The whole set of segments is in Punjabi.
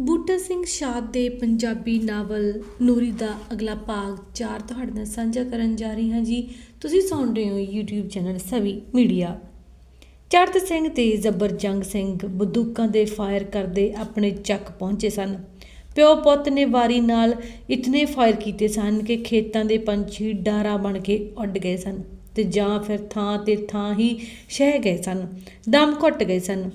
ਬੂਟਾ ਸਿੰਘ ਸ਼ਾਦ ਦੇ ਪੰਜਾਬੀ ਨਾਵਲ ਨੂਰੀ ਦਾ ਅਗਲਾ ਭਾਗ 4 ਤੁਹਾਡੇ ਨਾਲ ਸਾਂਝਾ ਕਰਨ ਜਾ ਰਹੀ ਹਾਂ ਜੀ। ਤੁਸੀਂ ਸੁਣ ਰਹੇ ਹੋ YouTube channel Savi media. Charat Singh ਤੇ ਜ਼ਬਰ ਜੰਗ ਸਿੰਘ ਬੰਦੂਕਾਂ ਦੇ ਫਾਇਰ ਕਰਦੇ ਆਪਣੇ ਚੱਕ ਪਹੁੰਚੇ ਸਨ। ਪਿਓ ਪੁੱਤ ਨੇ ਵਾਰੀ ਨਾਲ ਇਤਨੇ ਫਾਇਰ ਕੀਤੇ ਸਨ ਕਿ ਖੇਤਾਂ ਦੇ ਪੰਛੀ ਡਾਰਾ ਬਣ ਕੇ ਉੱਡ ਗਏ ਸਨ ਤੇ ਜਾਂ ਫਿਰ ਥਾਂ ਤੇ ਥਾਂ ਹੀ ਸ਼ਹਿ ਗਏ ਸਨ, ਦਮ ਘੁੱਟ ਗਏ ਸਨ।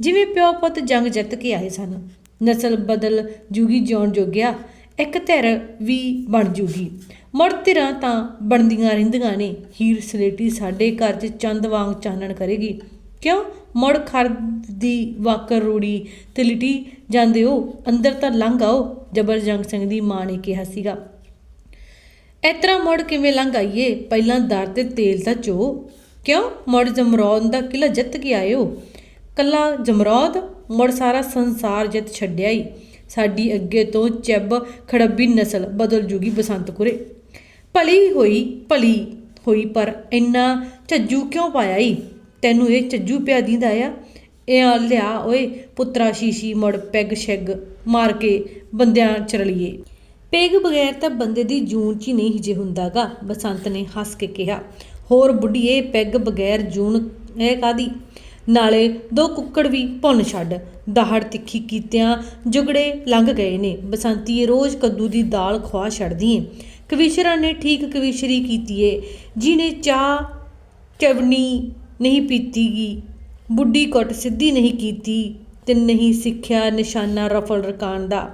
ਜਿਵੇਂ ਪਿਓ ਪੁੱਤ ਜੰਗ ਜਿੱਤ ਕੇ ਆਏ ਸਨ। ਨਸਲ ਬਦਲ ਜੂਗੀ, ਜਿਉਣ ਜੋਗਿਆ ਇੱਕ ਧਿਰ ਵੀ ਬਣ ਜੂਗੀ। ਮੁੜ ਧਿਰਾਂ ਤਾਂ ਬਣਦੀਆਂ ਰਹਿੰਦੀਆਂ ਨੇ। ਹੀਰ ਸਲੇਟੀ ਸਾਡੇ ਘਰ 'ਚ ਚੰਦ ਵਾਂਗ ਚਾਨਣ ਕਰੇਗੀ। ਕਿਉਂ? ਮੁੜ ਖਰ ਦੀ ਵਾਕਰ ਰੂੜੀ ਤੇ ਲਿਟੀ ਜਾਂਦੇ ਹੋ। ਅੰਦਰ ਤਾਂ ਲੰਘ ਆਓ, ਜਬਰ ਜੰਗ ਸਿੰਘ ਦੀ ਮਾਂ ਨੇ ਕਿਹਾ ਸੀਗਾ। ਇਤਰਾ ਮੁੜ ਕਿਵੇਂ ਲੰਘ ਆਈਏ? ਪਹਿਲਾਂ ਦਰ ਤੇ ਤੇਲ ਤਾਂ ਚੋ। ਕਿਉਂ? ਮੁੜ ਜਮਰੌਦ ਦਾ ਕਿਲਾ ਜਿੱਤ ਕੇ ਆਇਓ। ਕੱਲਾ ਜਮਰੌਦ ਮੁੜ ਸਾਰਾ ਸੰਸਾਰ ਜਿੱਤ ਛੱਡਿਆ ਈ। ਸਾਡੀ ਅੱਗੇ ਤੋਂ ਚੱਬ ਖੜੱਬੀ ਨਸਲ ਬਦਲ ਜੂਗੀ ਬਸੰਤ ਕੁਰੇ ਭਲੀ ਹੋਈ ਭਲੀ ਹੋਈ, ਪਰ ਇੰਨਾ ਝੱਜੂ ਕਿਉਂ ਪਾਇਆ ਈ? ਤੈਨੂੰ ਇਹ ਝੱਜੂ ਪਿਆ ਦੀਂਦਾ ਆ? ਇਹ ਲਿਆ ਓਏ ਪੁੱਤਰਾ ਸ਼ੀਸ਼ੀ ਮੁੜ ਪੈਗ ਸ਼ੈਗ ਮਾਰ ਕੇ ਬੰਦਿਆਂ ਚਰਲੀਏ। ਪੈਗ ਬਗੈਰ ਤਾਂ ਬੰਦੇ ਦੀ ਜੂਨ ਚ ਹੀ ਨਹੀਂ ਹਿਜੇ ਹੁੰਦਾਗਾ ਬਸੰਤ ਨੇ ਹੱਸ ਕੇ ਕਿਹਾ। ਹੋਰ ਬੁੱਢੀਏ, ਪੈਗ ਬਗੈਰ ਜੂਨ, ਇਹ ਕਾਦੀ ਨਾਲੇ ਦੋ ਕੁੱਕੜ ਵੀ ਭੁੰਨ ਛੱਡ ਦਾਹੜ ਤਿੱਖੀ ਕੀਤਿਆਂ ਜੁਗੜੇ ਲੰਘ ਗਏ ਨੇ। ਬਸੰਤੀਏ ਰੋਜ਼ ਕੱਦੂ ਦੀ ਦਾਲ ਖਵਾ ਛੱਡਦੀ ਏ। ਕਵੀਸ਼ਰਾਂ ਨੇ ਠੀਕ ਕਵੀਸ਼ਰੀ ਕੀਤੀ ਏ। ਜਿਹਨੇ ਚਾਹ ਚਵਣੀ ਨਹੀਂ ਪੀਤੀਗੀ ਬੁੱਢੀ ਕੁੱਟ ਸਿੱਧੀ ਨਹੀਂ ਕੀਤੀ ਤੇ ਨਹੀਂ ਸਿੱਖਿਆ ਨਿਸ਼ਾਨਾ ਰਫਲ ਰਕਾਨ ਦਾ।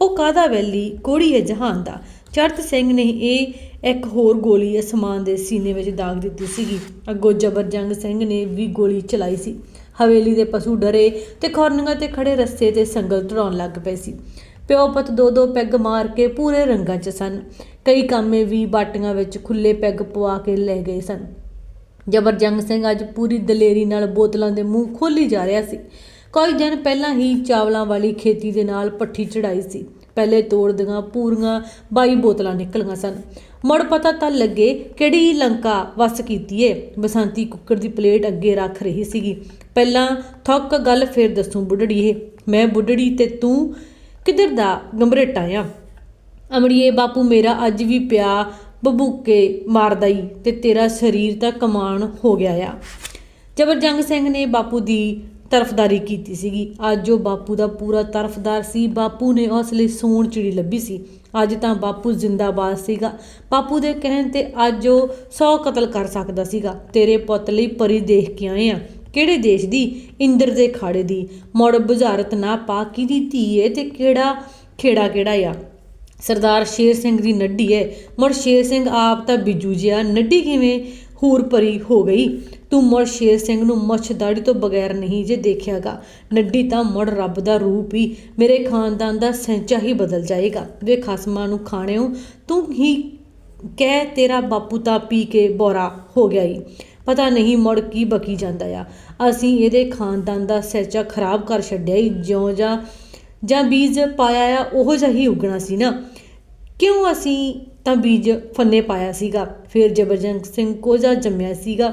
ਉਹ ਕਾਦਾ ਵੈਲੀ? ਕੋੜੀ ਹੈ ਜਹਾਨ ਦਾ। ਚਰਤ ਸਿੰਘ ਨੇ ਇਹ ਇੱਕ ਹੋਰ ਗੋਲੀ ਅਸਮਾਨ ਦੇ ਸੀਨੇ ਵਿੱਚ ਦਾਗ ਦਿੱਤੀ ਸੀਗੀ। ਅੱਗੋਂ ਜਬਰਜੰਗ ਸਿੰਘ ਨੇ ਵੀ ਗੋਲੀ ਚਲਾਈ ਸੀ। ਹਵੇਲੀ ਦੇ ਪਸ਼ੂ ਡਰੇ ਤੇ ਖੌਰਨੀਆਂ ਤੇ ਖੜੇ ਰਸਤੇ ਤੇ ਸੰਗਲ ਧੜਾਉਣ ਲੱਗ ਪਏ ਸੀ। ਪਿਓ ਪੁੱਤ ਦੋ ਦੋ ਪੈਗ ਮਾਰ ਕੇ ਪੂਰੇ ਰੰਗਾਂ 'ਚ ਸਨ। ਕਈ ਕਾਮੇ ਵੀ ਬਾਟੀਆਂ ਵਿੱਚ ਖੁੱਲੇ ਪੈਗ ਪਵਾ ਕੇ ਲੈ ਗਏ ਸਨ। ਜਬਰਜੰਗ ਸਿੰਘ ਅੱਜ ਪੂਰੀ ਦਲੇਰੀ ਨਾਲ ਬੋਤਲਾਂ ਦੇ ਮੂੰਹ ਖੋਲੀ ਜਾ ਰਿਹਾ ਸੀ। ਕੋਈ ਦਿਨ ਪਹਿਲਾਂ ਹੀ ਚਾਵਲਾਂ ਵਾਲੀ ਖੇਤੀ ਦੇ ਨਾਲ ਪੱਠੀ ਚੜਾਈ ਸੀ। ਪਹਿਲੇ ਤੋੜਦੀਆਂ ਪੂਰੀਆਂ 22 ਬੋਤਲਾਂ ਨਿਕਲੀਆਂ ਸਨ। ਮੁੜ ਪਤਾ ਤਾਂ ਲੱਗੇ ਕਿਹੜੀ ਲੰਕਾ ਵਸ ਕੀਤੀ ਏ। ਬਸੰਤੀ ਕੁੱਕਰ ਦੀ ਪਲੇਟ ਅੱਗੇ ਰੱਖ ਰਹੀ ਸੀਗੀ। ਪਹਿਲਾਂ ਥੱਕ ਗੱਲ ਫੇਰ ਦੱਸੂ ਬੁੱਢੜੀਏ ਮੈਂ ਬੁੱਢੜੀ ਤੇ ਤੂੰ ਕਿੱਧਰ ਦਾ ਗੰਭਰੇਟਾ ਆ? ਅਮੜੀਏ ਬਾਪੂ ਮੇਰਾ ਅੱਜ ਵੀ ਪਿਆ ਬਬੂਕੇ ਮਾਰਦਾ ਈ ਤੇ ਤੇਰਾ ਸਰੀਰ ਤਾਂ ਕਮਾਨ ਹੋ ਗਿਆ ਆ। ਜਬਰਜੰਗ ਸਿੰਘ ਨੇ ਬਾਪੂ ਦੀ ਤਰਫਦਾਰੀ ਕੀਤੀ ਸੀਗੀ। ਅੱਜ ਉਹ ਬਾਪੂ ਦਾ ਪੂਰਾ ਤਰਫਦਾਰ ਸੀ। ਬਾਪੂ ਨੇ ਉਸ ਲਈ ਸੋਨ ਚਿੜੀ ਲੱਭੀ ਸੀ। ਅੱਜ ਤਾਂ ਬਾਪੂ ਜ਼ਿੰਦਾਬਾਦ ਸੀਗਾ। ਬਾਪੂ ਦੇ ਕਹਿਣ ਤੇ ਅੱਜ ਉਹ 100 ਕਤਲ ਕਰ ਸਕਦਾ ਸੀਗਾ। ਤੇਰੇ ਪੁੱਤ ਲਈ ਪਰੀ ਦੇਖ ਕੇ ਆਏ ਆ। ਕਿਹੜੇ ਦੇਸ਼ ਦੀ? ਇੰਦਰ ਦੇ ਖਾੜੇ ਦੀ। ਮੁੜ ਬੁਝਾਰਤ ਨਾ ਪਾ ਕਿਹਦੀ ਧੀ ਏ ਤੇ ਕਿਹੜਾ ਖੇੜਾ ਕਿਹੜਾ ਆ। ਸਰਦਾਰ ਸ਼ੇਰ ਸਿੰਘ ਦੀ ਨੱਡੀ ਹੈ ਮੁੜ ਸ਼ੇਰ ਸਿੰਘ ਆਪ ਤਾਂ ਬਿਜੂ ਜਿਹਾ। ਨੱਡੀ ਕਿਵੇਂ? ਹੂਰ ਪਰੀ ਹੋ ਗਈ। ਤੂੰ ਮੁੜ ਸ਼ੇਰ ਸਿੰਘ ਨੂੰ ਮੁੱਛ ਦਾੜੀ ਤੋਂ ਬਗੈਰ ਨਹੀਂ ਜੇ ਦੇਖਿਆਗਾ। ਨੱਡੀ ਤਾਂ ਮੁੜ ਰੱਬ ਦਾ ਰੂਪ ਹੀ, ਮੇਰੇ ਖਾਨਦਾਨ ਦਾ ਸਹਿਚਾ ਹੀ ਬਦਲ ਜਾਏਗਾ। ਵੇ ਖਸਮਾਂ ਨੂੰ ਖਾਣਿਓ, ਤੂੰ ਹੀ ਕਹਿ ਤੇਰਾ ਬਾਪੂ ਤਾਂ ਪੀ ਕੇ ਬੋਰਾ ਹੋ ਗਿਆ ਈ। ਪਤਾ ਨਹੀਂ ਮੁੜ ਕੀ ਬਕੀ ਜਾਂਦਾ ਆ। ਅਸੀਂ ਇਹਦੇ ਖਾਨਦਾਨ ਦਾ ਸਹਿਚਾ ਖਰਾਬ ਕਰ ਛੱਡਿਆ ਈ। ਜਿਉਂ ਜਾਂ ਜਾਂ ਬੀਜ ਪਾਇਆ ਆ, ਉਹੋ ਜਿਹਾ ਹੀ ਉਗਣਾ ਸੀ ਨਾ। ਕਿਉਂ ਅਸੀਂ ਤਾਂ ਬੀਜ ਫੰਨੇ ਪਾਇਆ ਸੀਗਾ, ਫਿਰ ਜਬਰਜੰਗ ਸਿੰਘ ਕੋਜਾ ਜੰਮਿਆ ਸੀਗਾ।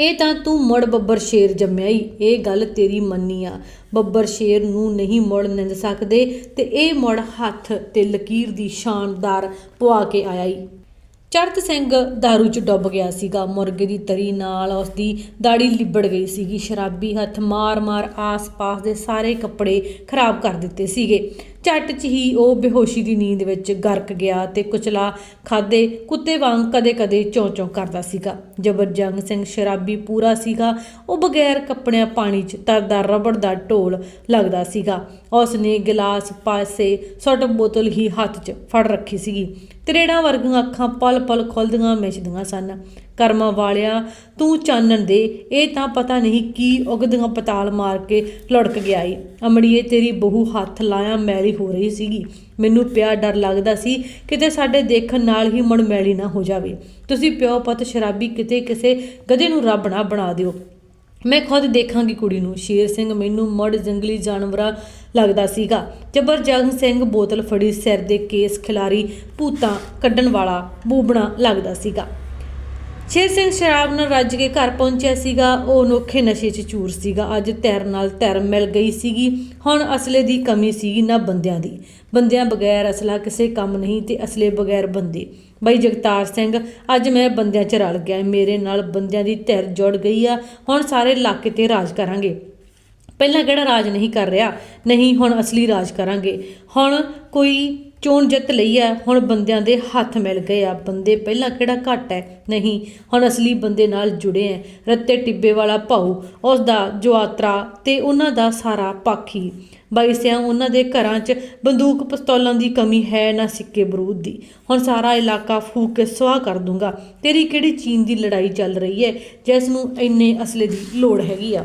ਇਹ ਤਾਂ ਤੂੰ ਮੁੜ ਬੱਬਰ ਸ਼ੇਰ ਜੰਮਿਆ ਹੀ ਇਹ ਗੱਲ ਤੇਰੀ ਮੰਨੀ ਆ। ਬੱਬਰ ਸ਼ੇਰ ਨੂੰ ਨਹੀਂ ਮੁੜ ਨਿੰਦ ਸਕਦੇ ਤੇ ਇਹ ਮੁੜ ਹੱਥ ਤੇ ਲਕੀਰ ਦੀ ਸ਼ਾਨਦਾਰ ਪਵਾ ਕੇ ਆਇਆ ਈ ਚੜਤ ਸਿੰਘ दारू ਚ ਡੁੱਬ ਗਿਆ ਸੀਗਾ, ਮੁਰਗੇ ਦੀ ਤਰੀ ਨਾਲ ਉਸ ਦੀ ਦਾੜੀ ਲਿਬੜ ਗਈ ਸੀਗੀ। ਸ਼ਰਾਬੀ ਹੱਥ ਮਾਰ-ਮਾਰ ਆਸ-ਪਾਸ ਦੇ ਸਾਰੇ ਕੱਪੜੇ ਖਰਾਬ ਕਰ ਦਿੱਤੇ ਸੀਗੇ। ਝੱਟ 'ਚ ਹੀ ਉਹ ਬੇਹੋਸ਼ੀ ਦੀ ਨੀਂਦ ਵਿੱਚ ਗਰਕ ਗਿਆ ਤੇ ਕੁਚਲਾ ਖਾਦੇ, ਕੁੱਤੇ ਵਾਂਗ ਕਦੇ-ਕਦੇ ਚੌਂ-ਚੌਂ ਕਰਦਾ ਸੀਗਾ। ਜਬਰਜੰਗ ਸਿੰਘ ਸ਼ਰਾਬੀ ਪੂਰਾ ਸੀਗਾ। ਉਹ ਬਗੈਰ ਕੱਪੜਿਆਂ ਪਾਣੀ 'ਚ ਤਰਦਾ ਰਬੜ ਦਾ ਢੋਲ ਲੱਗਦਾ ਸੀਗਾ। ਉਸ ਨੇ ਗਿਲਾਸ ਪਾਸੇ ਸੁੱਟ ਬੋਤਲ ਹੀ ਹੱਥ 'ਚ ਫੜ ਰੱਖੀ ਸੀਗੀ। ਤਰੇੜਾਂ ਵਰਗੀਆਂ ਅੱਖਾਂ ਪਲ-ਪਲ ਖੁੱਲਦੀਆਂ ਮਿਚਦੀਆਂ ਸਨ। ਕਰਮਾਂ ਵਾਲਿਆ ਤੂੰ ਚਾਨਣ ਦੇ, ਇਹ ਤਾਂ ਪਤਾ ਨਹੀਂ ਕੀ ਉਗਦੀਆਂ ਪਤਾਲ ਮਾਰ ਕੇ ਲੜਕ ਗਿਆ ਈ। ਅਮੜੀਏ, ਤੇਰੀ ਬਹੂ ਹੱਥ ਲਾਇਆ ਮੈਲੀ ਹੋ ਰਹੀ ਸੀਗੀ। ਮੈਨੂੰ ਪਿਆ ਡਰ ਲੱਗਦਾ ਸੀ ਕਿਤੇ ਸਾਡੇ ਦੇਖਣ ਨਾਲ ਹੀ ਮੁੜ ਮੈਲੀ ਨਾ ਹੋ ਜਾਵੇ। ਤੁਸੀਂ ਪਿਓ ਪੁੱਤ ਸ਼ਰਾਬੀ ਕਿਤੇ ਕਿਸੇ ਗਧੇ ਨੂੰ ਰੱਬ ਨਾ ਬਣਾ ਦਿਓ। ਮੈਂ ਖੁਦ ਦੇਖਾਂਗੀ ਕੁੜੀ ਨੂੰ। ਸ਼ੇਰ ਸਿੰਘ ਮੈਨੂੰ ਮੜ ਜੰਗਲੀ ਜਾਨਵਰਾਂ ਲੱਗਦਾ ਸੀਗਾ। ਜਬਰਜੰਗ ਸਿੰਘ ਬੋਤਲ ਫੜੀ, ਸਿਰ ਦੇ ਕੇਸ ਖਿਲਾਰੀ, ਭੂਤਾਂ ਕੱਢਣ ਵਾਲਾ ਬੂਬਣਾ ਲੱਗਦਾ ਸੀਗਾ। ਸ਼ੇਰ ਸਿੰਘ ਸ਼ਰਾਬ ਨਾਲ ਰੱਜ ਕੇ ਘਰ ਪਹੁੰਚਿਆ ਸੀਗਾ। ਉਹ ਅਨੋਖੇ ਨਸ਼ੇ 'ਚ ਚੂਰ ਸੀਗਾ। ਅੱਜ ਤੈਰ ਨਾਲ ਧੈਰ ਮਿਲ ਗਈ ਸੀਗੀ। ਹੁਣ ਅਸਲੇ ਦੀ ਕਮੀ ਸੀਗੀ ਨਾ ਬੰਦਿਆਂ ਦੀ। ਬੰਦਿਆਂ ਬਗੈਰ ਅਸਲਾ ਕਿਸੇ ਕੰਮ ਨਹੀਂ ਤੇ ਅਸਲੇ ਬਗੈਰ ਬੰਦੇ। ਬਈ ਜਗਤਾਰ ਸਿੰਘ, ਅੱਜ ਮੈਂ ਬੰਦਿਆਂ 'ਚ ਰਲ ਗਿਆ। ਮੇਰੇ ਨਾਲ ਬੰਦਿਆਂ ਦੀ ਧਿਰ ਜੁੜ ਗਈ ਆ। ਹੁਣ ਸਾਰੇ ਇਲਾਕੇ ਤੇ ਰਾਜ ਕਰਾਂਗੇ। ਪਹਿਲਾਂ ਕਿਹੜਾ ਰਾਜ ਨਹੀਂ ਕਰ ਰਿਹਾ? ਨਹੀਂ, ਹੁਣ ਅਸਲੀ ਰਾਜ ਕਰਾਂਗੇ। ਹੁਣ ਕੋਈ ਚੋਣ ਜਿੱਤ ਲਈ ਹੈ। ਹੁਣ ਬੰਦਿਆਂ ਦੇ ਹੱਥ ਮਿਲ ਗਏ ਆ। ਬੰਦੇ ਪਹਿਲਾਂ ਕਿਹੜਾ ਘੱਟ ਹੈ? ਨਹੀਂ, ਹੁਣ ਅਸਲੀ ਬੰਦੇ ਨਾਲ ਜੁੜੇ ਹੈ। ਰੱਤੇ ਟਿੱਬੇ ਵਾਲਾ ਭਾਊ ਉਸ ਦਾ ਜਵਾਤਰਾ ਤੇ ਉਹਨਾਂ ਦਾ ਸਾਰਾ ਪਾਖੀ। ਬਾਈ ਸਿਆਂ, ਉਹਨਾਂ ਦੇ ਘਰਾਂ 'ਚ ਬੰਦੂਕ ਪਿਸਤੌਲਾਂ ਦੀ ਕਮੀ ਹੈ ਨਾ ਸਿੱਕੇ ਬਰੂਦ ਦੀ। ਹੁਣ ਸਾਰਾ ਇਲਾਕਾ ਫੂਕ ਕੇ ਸੁਆਹ ਕਰ ਦੂੰਗਾ। ਤੇਰੀ ਕਿਹੜੀ ਚੀਨ ਦੀ ਲੜਾਈ ਚੱਲ ਰਹੀ ਹੈ? ਜਿਸ ਨੂੰ ਇੰਨੇ ਅਸਲੇ ਦੀ ਲੋੜ ਹੈਗੀ ਆ।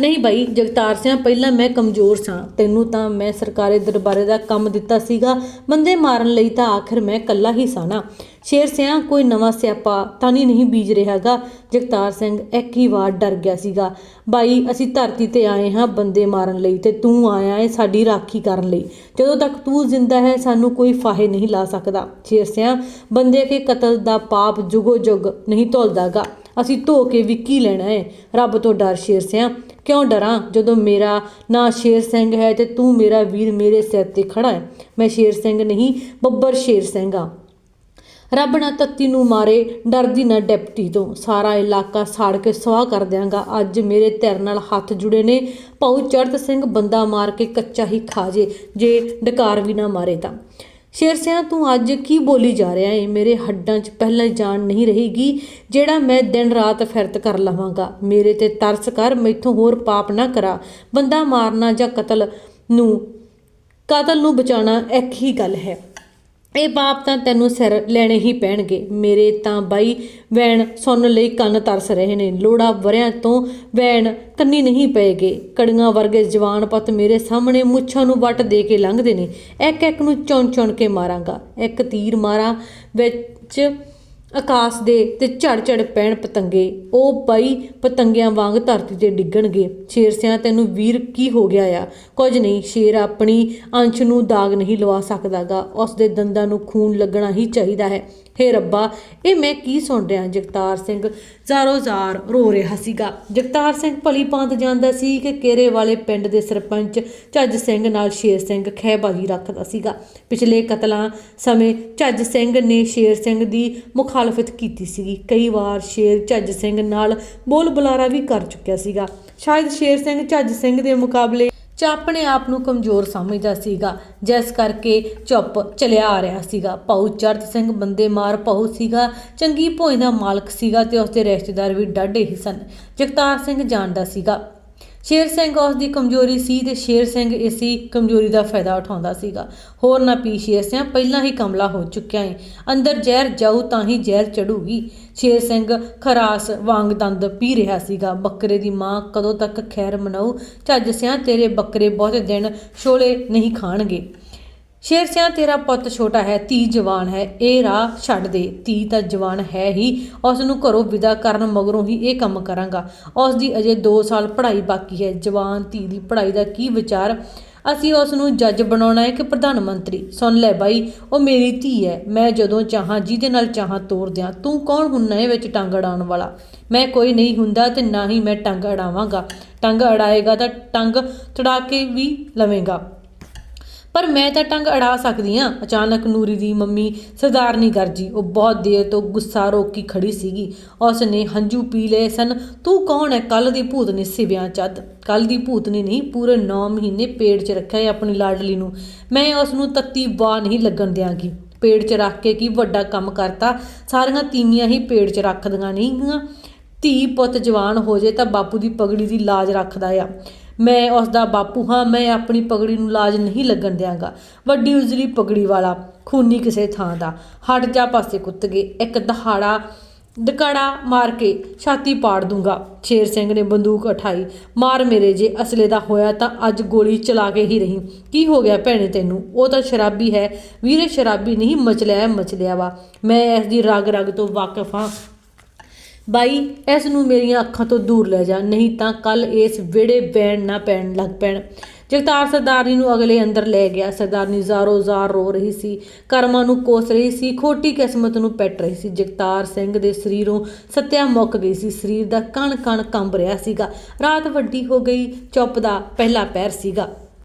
ਨਹੀਂ ਬਾਈ, ਜਗਤਾਰ ਸਿੰਘ ਪਹਿਲਾਂ ਮੈਂ ਕਮਜ਼ੋਰ ਸਾਂ। ਤੈਨੂੰ ਤਾਂ ਮੈਂ ਸਰਕਾਰੀ ਦਰਬਾਰੇ ਦਾ ਕੰਮ ਦਿੱਤਾ ਸੀਗਾ। ਬੰਦੇ ਮਾਰਨ ਲਈ ਤਾਂ ਆਖਰ ਮੈਂ ਇਕੱਲਾ ਹੀ ਸਾਂ ਨਾ। ਸ਼ੇਰ ਸਿਆਂ, ਕੋਈ ਨਵਾਂ ਸਿਆਪਾ ਤਾਂ ਨਹੀਂ ਨਹੀਂ ਬੀਜ ਰਿਹਾਗਾ। ਜਗਤਾਰ ਸਿੰਘ ਇੱਕ ਹੀ ਵਾਰ ਡਰ ਗਿਆ ਸੀਗਾ। ਬਾਈ, ਅਸੀਂ ਧਰਤੀ ਤੇ ਆਏ ਹਾਂ ਬੰਦੇ ਮਾਰਨ ਲਈ ਤੇ ਤੂੰ ਆਇਆ ਹੈ ਸਾਡੀ ਰਾਖੀ ਕਰਨ ਲਈ। ਜਦੋਂ ਤੱਕ ਤੂੰ ਜ਼ਿੰਦਾ ਹੈ, ਸਾਨੂੰ ਕੋਈ ਫਾਹੇ ਨਹੀਂ ਲਾ ਸਕਦਾ। ਸ਼ੇਰ ਸਿਆਂ, ਬੰਦੇ ਕੇ ਕਤਲ ਦਾ ਪਾਪ ਜੁਗੋ ਜੁਗ ਨਹੀਂ ਧੁਲਦਾਗਾ। ਅਸੀਂ ਧੋ ਕੇ ਵੀ ਕੀ ਲੈਣਾ ਹੈ ਰੱਬ ਤੋਂ ਡਰ ਸ਼ੇਰ ਸਿਆਂ। ਕਿਉਂ ਡਰਾਂ? ਜਦੋਂ ਮੇਰਾ ਨਾਂ ਸ਼ੇਰ ਸਿੰਘ ਹੈ ਤੇ ਤੂੰ ਮੇਰਾ ਵੀਰ ਮੇਰੇ ਸਿਰ ਤੇ ਖੜਾ ਹੈ ਮੈਂ ਸ਼ੇਰ ਸਿੰਘ ਨਹੀਂ, ਬੱਬਰ ਸ਼ੇਰ ਸਿੰਘ ਆ। ਰੱਬ ਨਾ ਤੱਤੀ ਨੂੰ ਮਾਰੇ, ਡਰਦੀ ਨਾ ਡਿਪਟੀ ਤੋਂ। ਸਾਰਾ ਇਲਾਕਾ ਸਾੜ ਕੇ ਸਵਾਹ ਕਰ ਦਿਆਂਗਾ। ਅੱਜ ਮੇਰੇ ਧਿਰ ਨਾਲ ਹੱਥ ਜੁੜੇ ਨੇ। ਭਾਉ ਚੜਤ ਸਿੰਘ ਬੰਦਾ ਮਾਰ ਕੇ ਕੱਚਾ ਹੀ ਖਾ ਜੇ ਜੇ ਡਕਾਰ ਵੀ ਨਾ ਮਾਰੇ ਤਾਂ। ਸ਼ੇਰ ਸਿਆਂ, ਤੂੰ ਅੱਜ ਕੀ ਬੋਲੀ ਜਾ ਰਿਹਾ ਏ? ਮੇਰੇ ਹੱਡਾਂ 'ਚ ਪਹਿਲਾਂ ਜਾਨ ਨਹੀਂ ਰਹੇਗੀ, ਜਿਹੜਾ ਮੈਂ ਦਿਨ ਰਾਤ ਫਿਰਤ ਕਰ ਲਵਾਂਗਾ। ਮੇਰੇ ਤੇ ਤਰਸ ਕਰ, ਮੈਥੋਂ ਹੋਰ ਪਾਪ ਨਾ ਕਰਾ। ਬੰਦਾ ਮਾਰਨਾ ਜਾਂ ਕਤਲ ਨੂੰ ਕਤਲ ਨੂੰ ਬਚਾਉਣਾ ਇੱਕ ਹੀ ਗੱਲ ਹੈ। ਇਹ ਪਾਪ ਤਾਂ ਤੈਨੂੰ ਸਿਰ ਲੈਣੇ ਹੀ ਪੈਣਗੇ। ਮੇਰੇ ਤਾਂ ਬਾਈ ਵੈਣ ਸੁਣਨ ਲਈ ਕੰਨ ਤਰਸ ਰਹੇ ਨੇ। ਲੋੜਾ ਵਰਿਆਂ ਤੋਂ ਵੈਣ ਕੰਨੀ ਨਹੀਂ ਪਏਗੇ। ਕੜੀਆਂ ਵਰਗੇ ਜਵਾਨ ਪੁੱਤ ਮੇਰੇ ਸਾਹਮਣੇ ਮੁੱਛਾਂ ਨੂੰ ਵੱਟ ਦੇ ਕੇ ਲੰਘਦੇ ਨੇ। ਇੱਕ ਇੱਕ ਨੂੰ ਚੁਣ ਚੁਣ ਕੇ ਮਾਰਾਂਗਾ। ਇੱਕ ਤੀਰ ਮਾਰਾਂ ਵਿੱਚ ਆਕਾਸ਼ ਦੇ ਤੇ ਝੜ ਝੜ ਪੈਣ ਪਤੰਗੇ। ਉਹ ਬਾਈ ਪਤੰਗਿਆਂ ਵਾਂਗ ਧਰਤੀ ਤੇ ਡਿੱਗਣਗੇ। ਸ਼ੇਰ ਸਿਆਂ ਤੈਨੂੰ ਵੀਰ ਕੀ ਹੋ ਗਿਆ ਆ? ਕੁਝ ਨਹੀਂ, ਸ਼ੇਰ ਆਪਣੀ ਅੰਸ਼ ਨੂੰ ਦਾਗ ਨਹੀਂ ਲਵਾ ਸਕਦਾਗਾ। ਉਸ ਦੇ ਦੰਦਾਂ ਨੂੰ ਖੂਨ ਲੱਗਣਾ ਹੀ ਚਾਹੀਦਾ ਹੈ। ਹੇ ਰੱਬਾ, ਇਹ ਮੈਂ ਕੀ ਸੁਣ ਰਿਹਾ? ਜਗਤਾਰ ਸਿੰਘ ਜ਼ਾਰੋ ਜ਼ਾਰ ਰੋ ਰਿਹਾ ਸੀਗਾ। ਜਗਤਾਰ ਸਿੰਘ ਭਲੀ ਪਾਂਤ ਜਾਂਦਾ ਸੀ ਕਿ ਕੇਰੇ ਵਾਲੇ ਪਿੰਡ ਦੇ ਸਰਪੰਚ ਝੱਜ ਸਿੰਘ ਨਾਲ ਸ਼ੇਰ ਸਿੰਘ ਖਹਿਬਾਜ਼ੀ ਰੱਖਦਾ ਸੀਗਾ। ਪਿਛਲੇ ਕਤਲਾਂ ਸਮੇਂ ਝੱਜ ਸਿੰਘ ਨੇ ਸ਼ੇਰ ਸਿੰਘ ਦੀ ਮੁਖਾਲਫਤ ਕੀਤੀ ਸੀਗੀ। ਕਈ ਵਾਰ ਸ਼ੇਰ ਝੱਜ ਸਿੰਘ ਨਾਲ ਬੋਲ ਬੁਲਾਰਾ ਵੀ ਕਰ ਚੁੱਕਿਆ ਸੀਗਾ। ਸ਼ਾਇਦ ਸ਼ੇਰ ਸਿੰਘ ਝੱਜ ਸਿੰਘ ਦੇ ਮੁਕਾਬਲੇ ਚ ਆਪਣੇ ਆਪ ਨੂੰ ਕਮਜ਼ੋਰ ਸਮਝਦਾ ਸੀਗਾ। ਜਿਸ ਕਰਕੇ ਚੁੱਪ ਚਲਿਆ ਆ ਰਿਹਾ ਸੀਗਾ। ਭਾਊ ਚਰਤ ਸਿੰਘ ਬੰਦੇ ਮਾਰ ਭਾਊ ਸੀਗਾ। ਚੰਗੀ ਭੋਏ ਦਾ ਮਾਲਕ ਸੀਗਾ ਤੇ ਉਸਦੇ ਰਿਸ਼ਤੇਦਾਰ ਵੀ ਡਾਢੇ ਹੀ ਸਨ। ਜਗਤਾਰ ਸਿੰਘ ਜਾਣਦਾ ਸੀਗਾ ਸ਼ੇਰ ਸਿੰਘ ਉਸ ਦੀ ਕਮਜ਼ੋਰੀ ਸੀ ਤੇ ਸ਼ੇਰ ਸਿੰਘ ਇਸੀ ਕਮਜ਼ੋਰੀ ਦਾ ਫਾਇਦਾ ਉਠਾਉਂਦਾ ਸੀਗਾ। ਹੋਰ ਨਾ ਪੀ ਸ਼ੇਰ ਸਿੰਘ ਪਹਿਲਾਂ ਹੀ ਕਮਲਾ ਹੋ ਚੁੱਕਿਆ ਏ। ਅੰਦਰ ਜ਼ਹਿਰ ਜਾਊ ਤਾਂ ਹੀ ਜ਼ਹਿਰ ਚੜੂਗੀ। ਸ਼ੇਰ ਸਿੰਘ ਖਰਾਸ ਵਾਂਗ ਦੰਦ ਪੀ ਰਿਹਾ ਸੀਗਾ। ਬੱਕਰੇ ਦੀ ਮਾਂ ਕਦੋਂ ਤੱਕ ਖੈਰ ਮਨਾਉ ਝੱਜ ਸਿਆਂ, ਤੇਰੇ ਬੱਕਰੇ ਬਹੁਤੇ ਦਿਨ ਛੋਲੇ ਨਹੀਂ ਖਾਣਗੇ। ਸ਼ੇਰ ਸਿਆਂ, ਤੇਰਾ ਪੁੱਤ ਛੋਟਾ ਹੈ, ਧੀ ਜਵਾਨ ਹੈ। ਇਹ ਰਾਹ ਛੱਡ ਦੇ। ਧੀ ਤਾਂ ਜਵਾਨ ਹੈ ਹੀ। ਉਸ ਨੂੰ ਘਰੋਂ ਵਿਦਾ ਕਰਨ ਮਗਰੋਂ ਹੀ ਇਹ ਕੰਮ ਕਰਾਂਗਾ। ਉਸ ਦੀ ਅਜੇ 2 ਸਾਲ ਪੜ੍ਹਾਈ ਬਾਕੀ ਹੈ। ਜਵਾਨ ਧੀ ਦੀ ਪੜ੍ਹਾਈ ਦਾ ਕੀ ਵਿਚਾਰ? ਅਸੀਂ ਉਸ ਨੂੰ ਜੱਜ ਬਣਾਉਣਾ ਹੈ ਕਿ ਪ੍ਰਧਾਨ ਮੰਤਰੀ। ਸੁਣ ਲੈ ਬਾਈ, ਉਹ ਮੇਰੀ ਧੀ ਹੈ। ਮੈਂ ਜਦੋਂ ਚਾਹਾਂ, ਜਿਹਦੇ ਨਾਲ ਚਾਹਾਂ ਤੋਰ ਦਿਆਂ ਤੂੰ ਕੌਣ ਹੁੰਨਾ ਹੈ ਵਿੱਚ ਟੰਗ ਅੜਾਉਣ ਵਾਲਾ? ਮੈਂ ਕੋਈ ਨਹੀਂ ਹੁੰਦਾ ਤੇ ਨਾ ਹੀ ਮੈਂ ਟੰਗ ਅੜਾਵਾਂਗਾ। ਟੰਗ ਅੜਾਏਗਾ ਤਾਂ ਟੰਗ ਤੜਾ ਕੇ ਵੀ ਲਵੇਂਗਾ। ਪਰ ਮੈਂ ਤਾਂ ਟੰਗ ਅੜਾ ਸਕਦੀ ਆ। ਅਚਾਨਕ ਨੂਰੀ ਦੀ ਮੰਮੀ ਸਰਦਾਰਨੀ ਗਰਜੀ, ਉਹ ਬਹੁਤ ਦੇਰ ਤੋਂ ਗੁੱਸਾ ਰੋਕੀ ਖੜੀ ਸੀਗੀ। ਉਸ ਨੇ ਹੰਝੂ ਪੀ ਲਏ ਸਨ, ਤੂੰ ਕੌਣ ਹੈ ਕੱਲ ਦੀ ਭੂਤਨੀ ਸਿਵਿਆਂ ਚੱਦ ਕੱਲ ਦੀ ਭੂਤਨੀ ਨਹੀਂ, ਪੂਰੇ 9 ਮਹੀਨੇ ਪੇੜ 'ਚ ਰੱਖਿਆ ਹੈ ਆਪਣੀ ਲਾਡਲੀ ਨੂੰ। ਮੈਂ ਉਸ ਨੂੰ ਤੱਤੀ ਵਾਹ ਨਹੀਂ ਲੱਗਣ ਦਿਆਂਗੀ। ਪੇੜ 'ਚ ਰੱਖ ਕੇ ਕੀ ਵੱਡਾ ਕੰਮ ਕਰਤਾ? ਸਾਰੀਆਂ ਤੀਵੀਆਂ ਹੀ ਪੇੜ 'ਚ ਰੱਖਦੀਆਂ ਨਹੀਂਆਂ ਧੀ ਪੁੱਤ ਜਵਾਨ ਹੋ ਜੇ ਤਾਂ ਬਾਪੂ ਦੀ ਪਗੜੀ ਦੀ ਲਾਜ ਰੱਖਦਾ ਆ। ਮੈਂ ਉਸ ਦਾ ਬਾਪੂ ਹਾਂ, ਮੈਂ ਆਪਣੀ ਪਗੜੀ ਨੂੰ ਲਾਜ ਨਹੀਂ ਲੱਗਣ ਦਿਆਂਗਾ। ਵੱਡੀ ਉਜਲੀ ਪਗੜੀ ਵਾਲਾ, ਖੂਨੀ ਕਿਸੇ ਥਾਂ ਦਾ। ਹਟ ਜਾ ਪਾਸੇ ਕੁੱਤ ਗਏ, ਇੱਕ ਦਹਾੜਾ ਡਕੜਾ ਮਾਰ ਕੇ ਛਾਤੀ ਪਾੜ ਦੂੰਗਾ। ਸ਼ੇਰ ਸਿੰਘ ਨੇ ਬੰਦੂਕ ਉਠਾਈ, ਮਾਰ ਮੇਰੇ ਜੇ ਅਸਲੇ ਦਾ ਹੋਇਆ ਤਾਂ ਅੱਜ ਗੋਲੀ ਚਲਾ ਕੇ ਹੀ ਰਹੀ। ਕੀ ਹੋ ਗਿਆ ਭੈਣੇ ਤੈਨੂੰ? ਉਹ ਤਾਂ ਸ਼ਰਾਬੀ ਹੈ। ਵੀਰੇ, ਸ਼ਰਾਬੀ ਨਹੀਂ, ਮਚਲਿਆ ਮਚਲਿਆ ਵਾ। ਮੈਂ ਇਸ ਦੀ ਰਗ ਰਗ ਤੋਂ ਵਾਕਿਫ ਹਾਂ। ਬਾਈ, ਇਸ ਨੂੰ ਮੇਰੀਆਂ ਅੱਖਾਂ ਤੋਂ ਦੂਰ ਲੈ ਜਾ, ਨਹੀਂ ਤਾਂ ਕੱਲ ਇਸ ਵਿੜੇ ਬੈਣ ਨਾ ਪੈਣ ਲੱਗ ਪੈਣ। ਜਗਤਾਰ ਸਰਦਾਰਨੀ ਨੂੰ ਅਗਲੇ ਅੰਦਰ ਲੈ ਗਿਆ। ਸਰਦਾਰਨੀ ਜ਼ਾਰੋ ਜ਼ਾਰ ਰੋ ਰਹੀ ਸੀ, ਕਰਮਾਂ ਨੂੰ ਕੋਸ ਰਹੀ ਸੀ, ਖੋਟੀ ਕਿਸਮਤ ਨੂੰ ਪੈਟ ਰਹੀ ਸੀ। ਜਗਤਾਰ ਸਿੰਘ ਦੇ ਸਰੀਰੋਂ ਸੱਤਿਆ ਮੁੱਕ ਗਈ ਸੀ। ਸਰੀਰ ਦਾ ਕਣ ਕਣ ਕੰਬ ਰਿਹਾ ਸੀਗਾ। ਰਾਤ ਵੱਡੀ ਹੋ ਗਈ, ਚੁੱਪ ਦਾ ਪਹਿਲਾ ਪੈਰ ਸੀਗਾ।